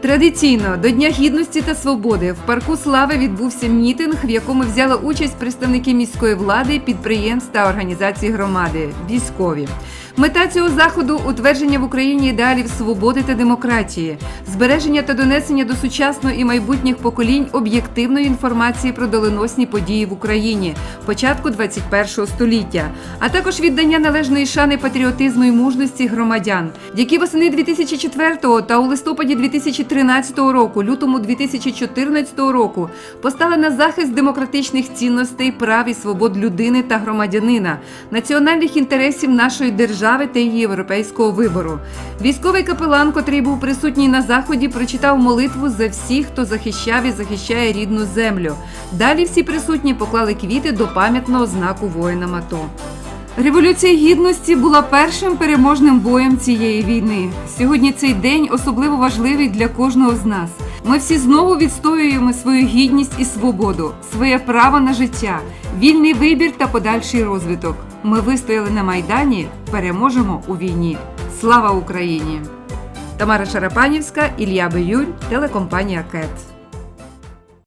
Традиційно до Дня гідності та свободи в парку Слави відбувся мітинг, в якому взяли участь представники міської влади, підприємств та організацій громади, військові. Мета цього заходу утвердження в Україні ідеалів свободи та демократії, збереження та донесення до сучасного і майбутніх поколінь об'єктивної інформації про доленосні події в Україні початку 21 століття, а також віддання належної шани патріотизму і мужності громадян, які восени 2004 та у листопаді 2013 року, лютому 2014 року постали на захист демократичних цінностей, прав і свобод людини та громадянина, національних інтересів нашої держави та її європейського вибору. Військовий капелан, котрий був присутній на заході, прочитав молитву за всіх, хто захищав і захищає рідну землю. Далі всі присутні поклали квіти до пам'ятного знаку воїнам АТО. Революція гідності була першим переможним боєм цієї війни. Сьогодні цей день особливо важливий для кожного з нас. Ми всі знову відстоюємо свою гідність і свободу, своє право на життя, вільний вибір та подальший розвиток. Ми вистояли на майдані, переможемо у війні. Слава Україні! Тамара Шарапанівська, Ілля Биюль, телекомпанія КЕТ.